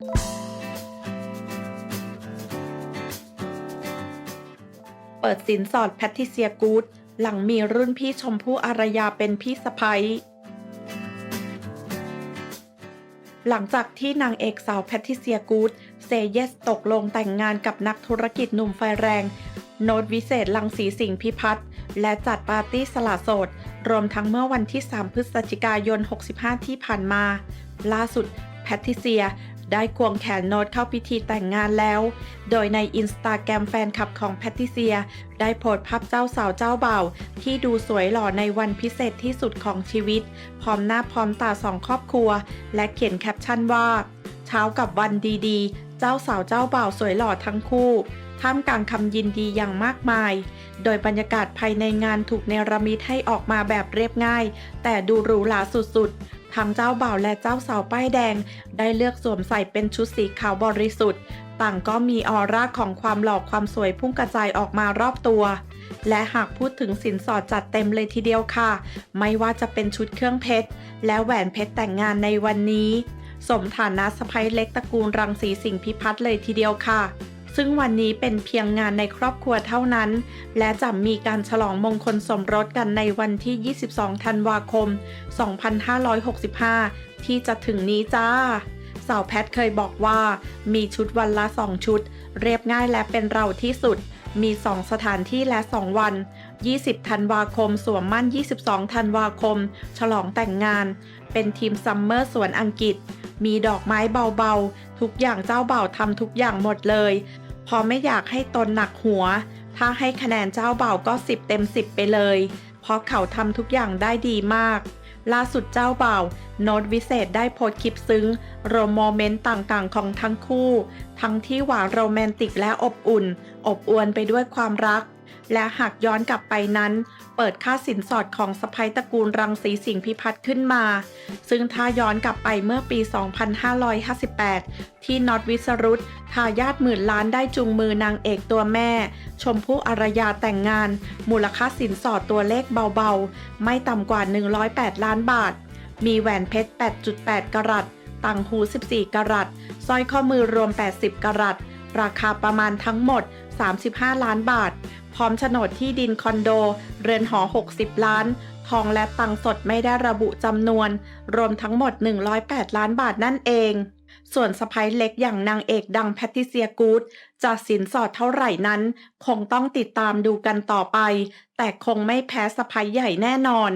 เปิดสินสอดแพทริเซียกูดหลังมีรุ่นพี่ชมพู่อารยาเป็นพี่สะพ้ยหลังจากที่นางเอกสาวแพทริเซียกูดเซเยสตกลงแต่งงานกับนักธุรกิจหนุ่มไฟแรง โนตวิเศษลังสีสิงห์พิพัฒน์และจัดปาร์ตี้สละโสด รวมทั้งเมื่อวันที่ 3 พฤศจิกายน 65 ที่ผ่านมา ล่าสุดแพทริเซีย ได้ควงแขนโน้ตเข้าพิธีแต่งงานแล้ว โดยในอินสตาแกรมแฟนคลับของแพทริเซีย ได้โพสต์ภาพเจ้าสาวเจ้าบ่าวที่ดูสวยหล่อในวันพิเศษที่สุดของชีวิต พร้อมหน้าพร้อมตาสองครอบครัว และเขียนแคปชั่นว่า เช้ากับวันดีๆ เจ้าสาวเจ้าบ่าวสวยหล่อทั้งคู่ท่ามกลางคำยินดีอย่างมากมาย โดยบรรยากาศภายในงานถูกเนรมิตให้ออกมาแบบเรียบง่าย แต่ดูหรูหราสุดๆ ทั้งเจ้าบ่าวและเจ้าสาวป้ายแดง ได้เลือกสวมใส่เป็นชุดสีขาวบริสุทธิ์ ต่างก็มีออร่าของความหล่อความสวยพุ่งกระจายออกมารอบตัว และหากพูดถึงสินสอดจัดเต็มเลยทีเดียวค่ะ ไม่ว่าจะเป็นชุดเครื่องเพชร และแหวนเพชรแต่งงานในวันนี้ สมฐานะสะพ้ยเล็กตระกูลรังสีสิงห์พิพัฒน์เลยทีเดียวค่ะ ซึ่งวันนี้เป็นเพียงงานในครอบครัวเท่านั้น และจะมีการฉลองมงคลสมรสกันในวันที่ 22 ธันวาคม 2565 ที่จะถึงนี้จ้า สาวแพทเคยบอกว่า มีชุดวันละ 2 ชุด เรียบง่ายและเป็นเราที่สุด มี 2 สถานที่และ 2 วัน 20 ธันวาคม สวมมั่น 22 ธันวาคม ฉลองแต่งงาน เป็นทีมซัมเมอร์สวนอังกฤษมีดอกไม้เบา ทุกอย่างเจ้าบ่าวทำทุกอย่างหมดเลย พอไม่อยากให้ตนหนักหัว ถ้าให้คะแนนเจ้าบ่าวก็ 10 เต็ม 10 ไปเลย เพราะเขาทำทุกอย่างได้ดีมาก ล่าสุดเจ้าบ่าวโน้ตวิเศษได้โพสคลิปซึ้งโรโมเมนต์ต่างๆ ของทั้งคู่ ทั้งที่หวานโรแมนติกและอบอุ่น อบอวลไปด้วยความรัก และหากย้อนกลับไปนั้น เปิดค่าสินสอดของสะพ้ยตระกูลรังสีสิงห์พิพัฒน์ขึ้นมา ซึ่งถ้าย้อนกลับไปเมื่อปี 2558 ที่น็อตวิสรุตทายาทหมื่นล้านได้จูงมือนางเอกตัวแม่ ชมพู่อารยาแต่งงาน มูลค่าสินสอดตัวเลขเบาๆ ไม่ต่ำกว่า 108 ล้านบาท มีแหวนเพชร 8.8กะรัตต่างหู 14กะรัตสร้อยข้อมือรวม 80กะรัตราคาประมาณทั้งหมด 35 ล้านบาท พร้อมโฉนดที่ดินคอนโด เรือนหอ 60 ล้าน ทองและตังสดไม่ได้ระบุจำนวน รวมทั้งหมด 108 ล้านบาทนั่นเอง ส่วนสะพ้ยเล็กอย่างนางเอกดังแพทติเซียกูดจะสินสอดเท่าไหร่นั้น คงต้องติดตามดูกันต่อไป แต่คงไม่แพ้สะพ้ยใหญ่แน่นอน